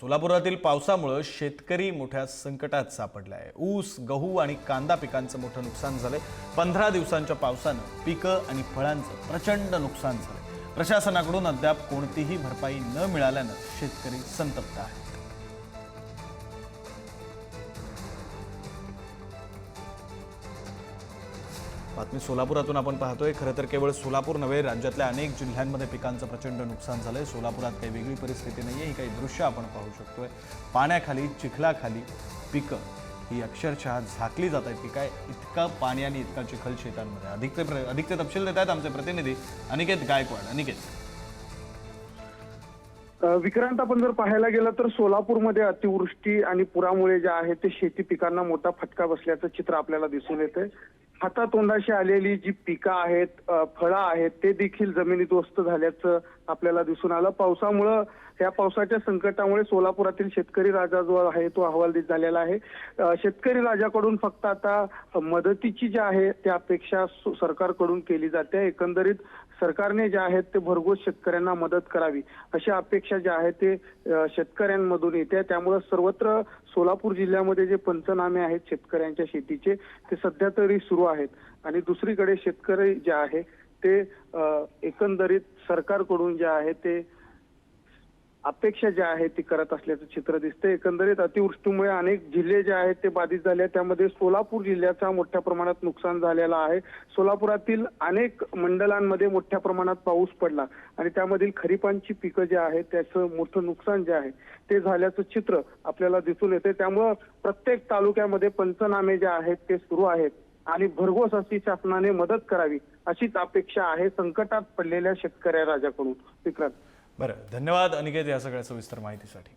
सोलापुरातील पावसामुळं शेतकरी मोठ्या संकटात सापडला आहे ऊस गहू आणि कांदा पिकांचं मोठं नुकसान झालंय. पंधरा दिवसांच्या पावसानं पिकं आणि फळांचं प्रचंड नुकसान झालंय. प्रशासनाकडून अद्याप कोणतीही भरपाई न मिळाल्यानं शेतकरी संतप्त आहेत. बातमी सोलापुरातून आपण पाहतोय. खरं तर केवळ सोलापूर नव्हे राज्यातल्या अनेक जिल्ह्यांमध्ये पिकांचं प्रचंड नुकसान झालंय. सोलापुरात काही वेगळी परिस्थिती नाही आहे ही काही दृश्य आपण पाहू शकतोय. पाण्याखाली चिखलाखाली पिकं ही अक्षरशः झाकली जात आहेत. की काय इतका पाणी आणि इतका चिखल शेतांमध्ये. अधिक ते अधिक ते तपशील देत आहेत आमचे प्रतिनिधी अनिकेत गायकवाड. अनिकेत. विक्रांत आपण जर पाहायला गेलं तर सोलापूरमध्ये अतिवृष्टी आणि पुरामुळे जे आहे ते शेती पिकांना मोठा फटका बसल्याचं चित्र आपल्याला दिसून येते हातातोंडाशी आलेली जी पिकं आहेत फळं आहेत ते देखील जमिनीत वस्त झाल्याचं आपल्याला दिसून आलं. पावसामुळं या पावसाच्या संकटामुळे सोलापुरातील शेतकरी राजा जो आहे तो अहवालदित झालेला आहे. शेतकरी राजाकडून फक्त आता मदतीची जी आहे त्या अपेक्षा सरकारकडून केली जाते. एकंदरीत सरकारने जे आहेत ते भरघोस शेतकऱ्यांना मदत करावी अशी अपेक्षा ज्या आहेत ते शेतकऱ्यांमधून येते. त्यामुळे सर्वत्र सोलापूर जिल्ह्यामध्ये जे पंचनामे आहेत शेतकऱ्यांच्या शेतीचे ते सध्या तरी सुरू आहेत. आणि दुसरीकडे शेतकरी जे आहे ते एकंदरीत सरकारकडून जे आहे ते अपेक्षा ज्या आहे ती करत असल्याचं चित्र दिसते एकंदरीत अतिवृष्टीमुळे अनेक जिल्हे जे आहेत ते बाधित झाले आहेत. त्यामध्ये सोलापूर जिल्ह्याचा मोठ्या प्रमाणात नुकसान झालेलं आहे. सोलापुरातील अनेक मंडलांमध्ये मोठ्या प्रमाणात पाऊस पडला. आणि त्यामधील खरीपांची पिकं जे आहेत त्याचं मोठं नुकसान जे आहे ते झाल्याचं चित्र आपल्याला दिसून येते त्यामुळं प्रत्येक तालुक्यामध्ये पंचनामे जे आहेत ते सुरू आहेत. आणि भरघोस अशी शासनाने मदत करावी अशीच अपेक्षा आहे संकटात पडलेल्या शेतकऱ्या राजाकडून. विक्रांत. बरं धन्यवाद अनिकेत या सगळ्या सविस्तर माहितीसाठी.